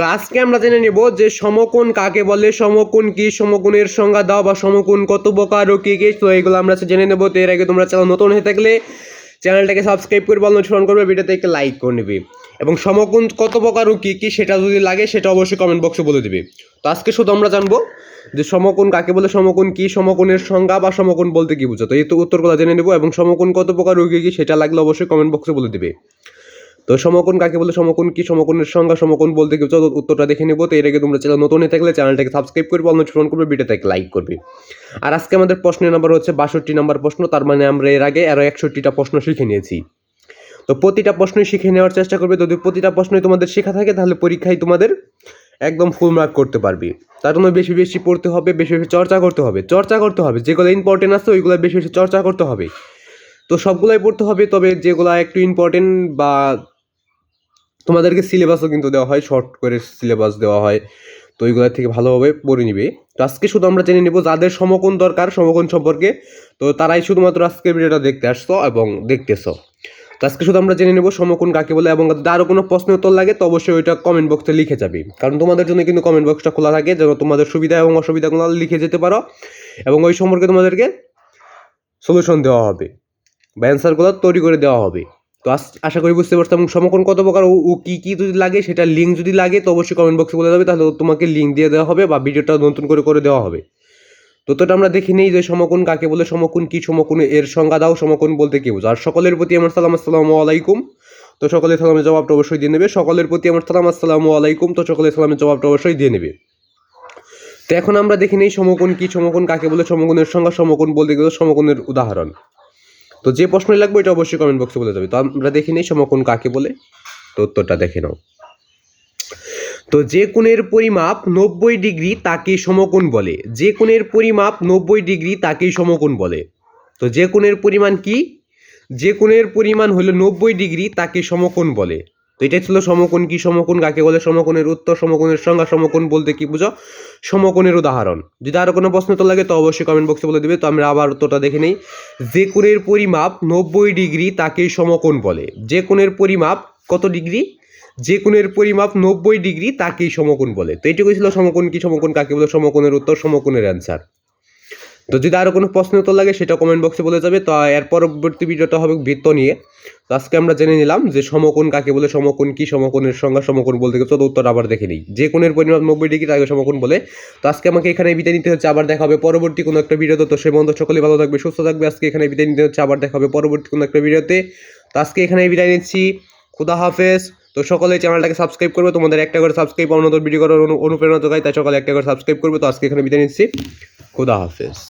আজকে আমরা জেনে নেব যে সমকোণ কাকে বলে, সমকোণ কি, সমকোণের সংজ্ঞা দাও বা সমকোণ কত প্রকার ও কি কি। তো এগুলো আমরা জেনে নেব। তো এর আগে তোমরা চ্যানেল নতুন হয়ে থাকলে চ্যানেলটাকে সাবস্ক্রাইব করে করবে অনুসরণ করবে, ভিডিওতে একটা লাইক করে নেবে। এবং সমকোণ কত প্রকার ও কি কি সেটা যদি লাগে, সেটা অবশ্যই কমেন্ট বক্সে বলে দিবে। তো আজকে শুধু আমরা জানব যে সমকোণ কাকে বলে, সমকোণ কি, সমকোণের সংজ্ঞা বা সমকোণ বলতে কি বুঝো। তো এই তো উত্তরগুলো জেনে নেব এবং সমকোণ কত প্রকার ও কি কি সেটা লাগলে অবশ্যই কমেন্ট বক্সে বলে দিবে। তো সমকোণ কাকে বলে? সমকোণ কি? সমকোণের সংজ্ঞা, সমকোণ বলতে কি চলো উত্তরটা দেখে নেব। তো এর আগে তোমরা চ্যানেল নতুন হয়ে থাকলে চ্যানেলটাকে সাবস্ক্রাইব করবে অনুসরণ করবে ভিডিওতে লাইক করবে। আর আজকে আমাদের প্রশ্নের নাম্বার হচ্ছে বাষট্টি নাম্বার প্রশ্ন, তার মানে আমরা এর আগে আরও একষট্টিটা প্রশ্ন শিখে নিয়েছি। তো প্রতিটা প্রশ্নই শিখে নেওয়ার চেষ্টা করবে। যদি প্রতিটা প্রশ্নই তোমাদের শেখা থাকে, তাহলে পরীক্ষায় তোমাদের একদম ফুল মার্ক করতে পারবে। তার জন্য বেশি বেশি পড়তে হবে, বেশি বেশি চর্চা করতে হবে। চর্চা করতে হবে। যেগুলো ইম্পর্টেন্ট আছে, ওইগুলো বেশি বেশি চর্চা করতে হবে। তো সবগুলোই পড়তে হবে, তবে যেগুলো একটু ইম্পর্টেন্ট বা তোমাদেরকে সিলেবাসও কিন্তু দেওয়া হয় শর্ট করে সিলেবাস দেওয়া হয়। তো ওইগুলো থেকে ভালোভাবে পড়ে নিবে। তো আজকে শুধু আমরা জেনে নেব যাদের সমকোণ দরকার, সমকোণ সম্পর্কে। তো তারাই শুধুমাত্র আজকের ভিডিওটা দেখতে আসছো এবং দেখতেছো। তো আজকে শুধু আমরা জেনে নেব সমকোণ কাকে বলে এবং যদি আরও কোনো প্রশ্ন উত্তর লাগে, তো অবশ্যই ওইটা কমেন্ট বক্সে লিখে যাবে। কারণ তোমাদের জন্য কিন্তু কমেন্ট বক্সটা খোলা থাকে, যেন তোমাদের সুবিধা এবং অসুবিধাগুলো লিখে যেতে পারো এবং ওই সম্পর্কে তোমাদেরকে সলিউশন দেওয়া হবে। বা অ্যান্সারগুলো তৈরি করে দেওয়া হবে। তো আশা করি বুঝতে পারছ। এবং সমকোণ কত প্রকার, ও কী কী যদি লাগে, সেটা লিঙ্ক যদি লাগে, তো অবশ্যই কমেন্ট বক্সে বলে দেবে। তাহলে তোমাকে লিঙ্ক দিয়ে দেওয়া হবে বা ভিডিওটা নতুন করে করে দেওয়া হবে। তো আমরা দেখে নেই যে সমকোণ কাকে বলে, সমকোণ কী, সমকোণ এর সংজ্ঞা দাও, সমকোণ বলতে কি বোঝো। আর সকলের প্রতি আমার সালাম, আসসালামু আলাইকুম। তো সকলের সালামের জবাবটা অবশ্যই দিয়ে নেবে। সকলের প্রতি আমার সালাম, আসসালামু আলাইকুম। তো সকলের সালামের জবাবটা অবশ্যই দিয়ে নেবে। তো এখন আমরা দেখে নেই সমকোণ কী, সমকোণ কাকে বলে, সমকোণের সংজ্ঞা, সমকোণ বলতে গেলে সমকোণের উদাহরণ। তো যে প্রশ্নই লাগবে, এটা অবশ্যই কমেন্ট বক্সে বলে যাবে। তো আমরা দেখি নেই, সমকোণ কাকে বলে? তো উত্তরটা দেখে নাও। তো যে কোণের পরিমাপ নব্বই ডিগ্রি তাকে সমকোণ বলে। যে কোণের পরিমাপ নব্বই ডিগ্রি তাকেই সমকোণ বলে। তো যে কোণের পরিমাণ কি? যে কোণের পরিমাণ হলো নব্বই ডিগ্রি তাকে সমকোণ বলে। তো এটাই ছিল সমকোণ কি সমকোণ, কাকে বলে সমকোণের উত্তর, সমকোণের সংজ্ঞা, সমকোণ বলতে কি বুঝো? সমকোণের উদাহরণ। যদি আরও কোনো প্রশ্ন তো লাগে তো অবশ্যই কমেন্ট বক্সে বলে দেবে। তো আমরা আবার উত্তরটা দেখে নেই। যে কোণের পরিমাপ নব্বই ডিগ্রি তাকেই সমকোণ বলে। যে কোণের পরিমাপ কত ডিগ্রি? যে কোণের পরিমাপ নব্বই ডিগ্রি তাকেই সমকোণ বলে। তো এইটুকু ছিল সমকোণ কি সমকোণ, কাকে বলে সমকোণের উত্তর, সমকোণের অ্যান্সার তো যদি আরও কোনো প্রশ্ন উত্তর লাগে, সেটা কমেন্ট বক্সে বলে যাবে। তো, এর পরবর্তী ভিডিওটা হবে বৃত্ত নিয়ে। তো, আজকে আমরা জেনে নিলাম যে সমকোণ কাকে বলে, সমকোণ কি, সমকোণের সংজ্ঞা, সমকোণ বলতে গেলে তো উত্তর আবার দেখে নিই। যে কোণের পরিমাপ নব্বই ডিগ্রি, তাকে সমকোণ বলে। তো, আজকে আমাকে এখানে বিদায় নিতে হচ্ছে, আবার দেখা হবে পরবর্তী কোনো একটা ভিডিওতে। তো, সে বন্ধু সকলে ভালো থাকবে, সুস্থ থাকবে। আজকে এখানে বিদায় নিতে হচ্ছে, আবার দেখা হবে পরবর্তী কোনো একটা ভিডিওতে। তো, আজকে এখানে বিদায় নিচ্ছি। খুদা হাফেজ। তো, সকলে চ্যানেলটাকে সাবস্ক্রাইব করবে, তোমাদের একটা করে সাবস্ক্রাইব অন্যদের ভিডিও করার অনু- অনুপ্রেরণা যোগায় তাই সকলে একটা করে সাবস্ক্রাইব করবে। তো, আজকে এখানে বিদায় নিচ্ছি। খুদা হাফেজ।